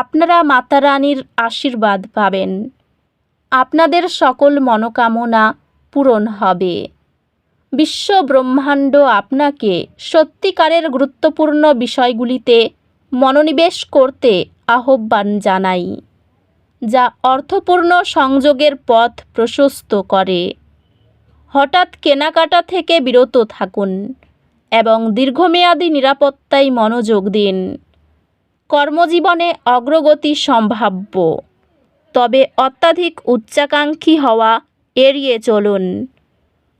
আপনারা মাতা রানীর আশীর্বাদ পাবেন। আপনাদের সকল মনোকামনা পূরণ হবে। বিশ্ব ব্রহ্মাণ্ড আপনাকে সত্যিকারের গুরুত্বপূর্ণ বিষয়গুলিতে মনোনিবেশ করতে আহ্বান জানাই, যা অর্থপূর্ণ সংযোগের পথ প্রশস্ত করে। হঠাৎ কেনাকাটা থেকে বিরত থাকুন এবং দীর্ঘমেয়াদী নিরাপত্তায় মনোযোগ দিন। কর্মজীবনে অগ্রগতি সম্ভাব্য। তবে অত্যাধিক উচ্চাকাঙ্ক্ষী হওয়া এড়িয়ে চলুন।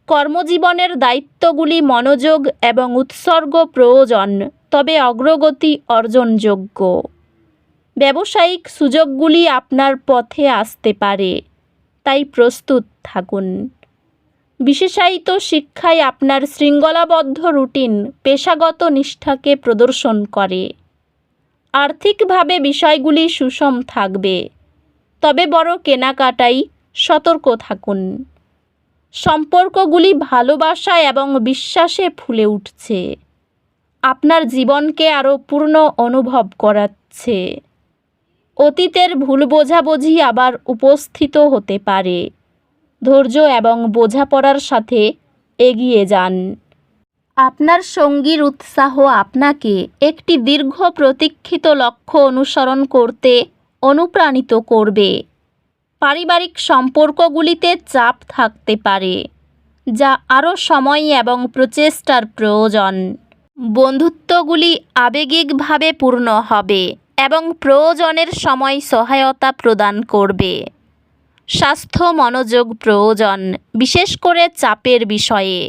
কর্মজীবনের দায়িত্বগুলি মনোযোগ এবং উৎসর্গ প্রয়োজন, তবে অগ্রগতি অর্জনযোগ্য। ব্যবসায়িক সুযোগগুলি আপনার পথে আসতে পারে, তাই প্রস্তুত থাকুন। বিশেষায়িত শিক্ষায় আপনার শৃঙ্খলাবদ্ধ রুটিন, পেশাগত নিষ্ঠাকে প্রদর্শন করে। আর্থিকভাবে বিষয়গুলি সুষম থাকবে। তবে বড় কেনাকাটাই সতর্ক থাকুন। সম্পর্কগুলি ভালোবাসা এবং বিশ্বাসে ফুলে উঠছে। আপনার জীবনকে আরও পূর্ণ অনুভব করাচ্ছে। অতীতের ভুল বোঝাবুঝি আবার উপস্থিত হতে পারে। ধৈর্য এবং বোঝাপড়ার সাথে এগিয়ে যান। আপনার সঙ্গীর উৎসাহ আপনাকে একটি দীর্ঘ প্রতীক্ষিত লক্ষ্য অনুসরণ করতে অনুপ্রাণিত করবে। পারিবারিক সম্পর্কগুলিতে চাপ থাকতে পারে, যা আরও সময় এবং প্রচেষ্টার প্রয়োজন। বন্ধুত্বগুলি আবেগিকভাবে পূর্ণ হবে এবং প্রয়োজনের সময় সহায়তা প্রদান করবে। স্বাস্থ্য মনোযোগ প্রয়োজন, বিশেষ করে চাপের বিষয়ে।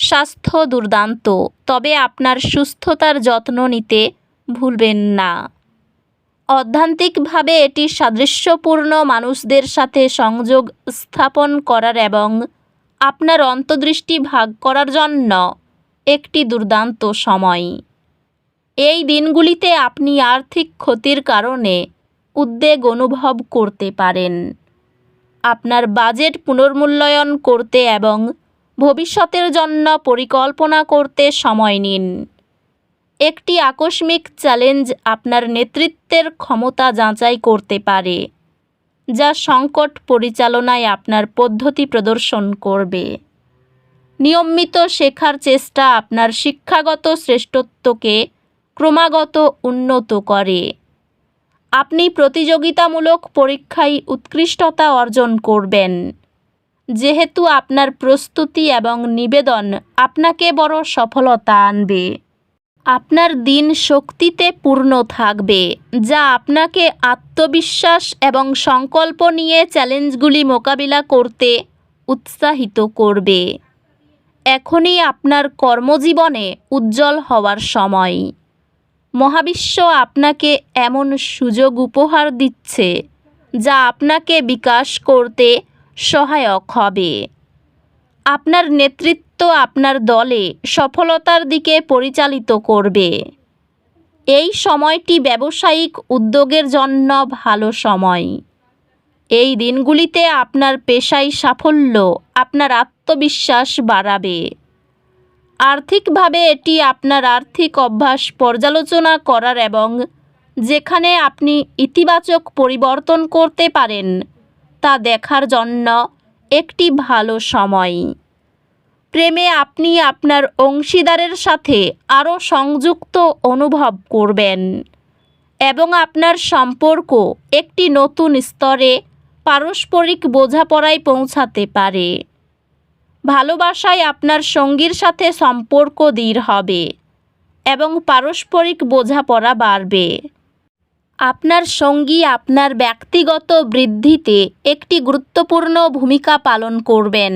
স্বাস্থ্য দুর্দান্ত, তবে আপনার সুস্থতার যত্ন নিতে ভুলবেন না। অধ্যান্তিকভাবে এটি সাদৃশ্যপূর্ণ মানুষদের সাথে সংযোগ স্থাপন করার এবং আপনার অন্তর্দৃষ্টি ভাগ করার জন্য একটি দুর্দান্ত সময়। এই দিনগুলিতে আপনি আর্থিক ক্ষতির কারণে উদ্বেগ অনুভব করতে পারেন। আপনার বাজেট পুনর্মূল্যায়ন করতে এবং ভবিষ্যতের জন্য পরিকল্পনা করতে সময় নিন। একটি আকস্মিক চ্যালেঞ্জ আপনার নেতৃত্বের ক্ষমতা যাচাই করতে পারে, যা সংকট পরিচালনায় আপনার পদ্ধতি প্রদর্শন করবে। নিয়মিত শেখার চেষ্টা আপনার শিক্ষাগত শ্রেষ্ঠত্বকে ক্রমাগত উন্নত করে। আপনি প্রতিযোগিতামূলক পরীক্ষায় উৎকৃষ্টতা অর্জন করবেন। যেহেতু আপনার প্রস্তুতি এবং নিবেদন আপনাকে বড় সফলতা আনবে। আপনার দিন শক্তিতে পূর্ণ থাকবে, যা আপনাকে আত্মবিশ্বাস এবং সংকল্প নিয়ে চ্যালেঞ্জগুলি মোকাবিলা করতে উৎসাহিত করবে। এখনই আপনার কর্মজীবনে উজ্জ্বল হওয়ার সময়। মহাবিশ্ব আপনাকে এমন সুযোগ উপহার দিচ্ছে, যা আপনাকে বিকাশ করতে সহায়ক হবে। আপনার নেতৃত্ব আপনার দলে সফলতার দিকে পরিচালিত করবে। এই সময়টি ব্যবসায়িক উদ্যোগের জন্য ভালো সময়। এই দিনগুলিতে আপনার পেশায় সাফল্য, আপনার আত্মবিশ্বাস বাড়াবে। আর্থিকভাবে এটি আপনার আর্থিক অভ্যাস পর্যালোচনা করার এবং যেখানে আপনি ইতিবাচক পরিবর্তন করতে পারেন তা দেখার জন্য একটি ভালো সময়। প্রেমে আপনি আপনার অংশীদারের সাথে আরও সংযুক্ত অনুভব করবেন এবং আপনার সম্পর্ক একটি নতুন স্তরে পারস্পরিক বোঝাপড়ায় পৌঁছাতে পারে। ভালোবাসায় আপনার সঙ্গীর সাথে সম্পর্ক দৃঢ় হবে এবং পারস্পরিক বোঝাপড়া বাড়বে। আপনার সঙ্গী আপনার ব্যক্তিগত বৃদ্ধিতে একটি গুরুত্বপূর্ণ ভূমিকা পালন করবেন।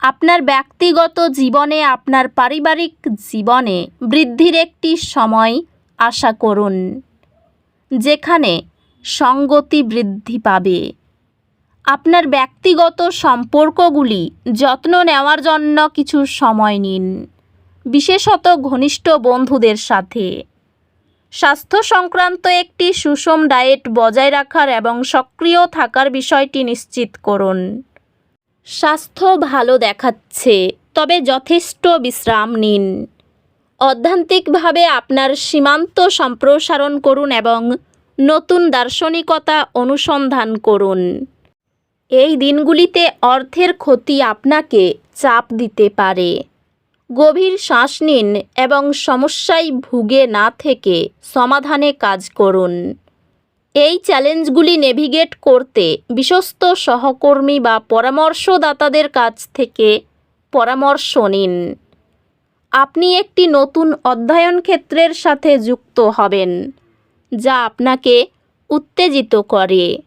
আপনার ব্যক্তিগত জীবনে আপনার পারিবারিক জীবনে বৃদ্ধির একটি সময় আশা করুন, যেখানে সঙ্গতি বৃদ্ধি পাবে। আপনার ব্যক্তিগত সম্পর্কগুলি যত্ন নেওয়ার জন্য কিছু সময় নিন, বিশেষত ঘনিষ্ঠ বন্ধুদের সাথে। স্বাস্থ্য সংক্রান্ত একটি সুষম ডায়েট বজায় রাখার এবং সক্রিয় থাকার বিষয়টি নিশ্চিত করুন। স্বাস্থ্য ভালো দেখাচ্ছে, তবে যথেষ্ট বিশ্রাম নিন। অধ্যান্তিকভাবে আপনার সীমান্ত সম্প্রসারণ করুন এবং নতুন দার্শনিকতা অনুসন্ধান করুন। এই দিনগুলিতে অর্থের ক্ষতি আপনাকে চাপ দিতে পারে। গভীর শ্বাস নিন এবং সমস্যায় ভুগে না থেকে সমাধানে কাজ করুন। এই চ্যালেঞ্জগুলি নেভিগেট করতে বিশ্বস্ত সহকর্মী বা পরামর্শদাতাদের কাছ থেকে পরামর্শ নিন। আপনি একটি নতুন অধ্যয়ন ক্ষেত্রের সাথে যুক্ত হবেন, যা আপনাকে উত্তেজিত করে।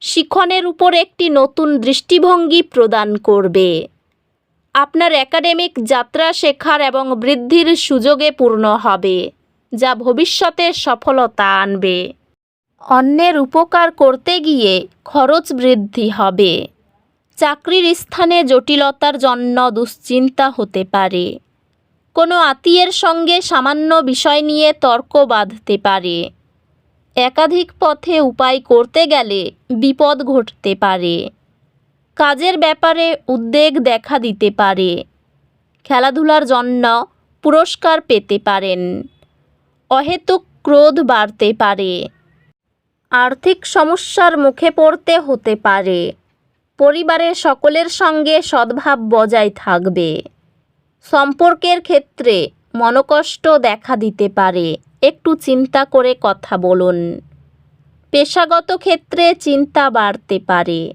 শিখনের উপর একটি নতুন দৃষ্টিভঙ্গি প্রদান করবে। আপনার একাডেমিক যাত্রা শেখার এবং বৃদ্ধির সুযোগে পূর্ণ হবে, যা ভবিষ্যতে সফলতা আনবে। অন্যের উপকার করতে গিয়ে খরচ বৃদ্ধি হবে। চাকরির স্থানে জটিলতার জন্য দুশ্চিন্তা হতে পারে। কোনো আত্মীয়ের সঙ্গে সামান্য বিষয় নিয়ে তর্ক বাঁধতে পারে। একাধিক পথে উপায় করতে গেলে বিপদ ঘটতে পারে। কাজের ব্যাপারে উদ্বেগ দেখা দিতে পারে। খেলাধুলার জন্য পুরস্কার পেতে পারেন। অহেতুক ক্রোধ বাড়তে পারে। আর্থিক সমস্যার মুখে পড়তে হতে পারে। পরিবারের সকলের সঙ্গে সদ্ভাব বজায় থাকবে। সম্পর্কের ক্ষেত্রে মনকষ্ট দেখা দিতে পারে। একটু চিন্তা করে কথা বলুন। পেশাগত ক্ষেত্রে চিন্তা বাড়তে পারে।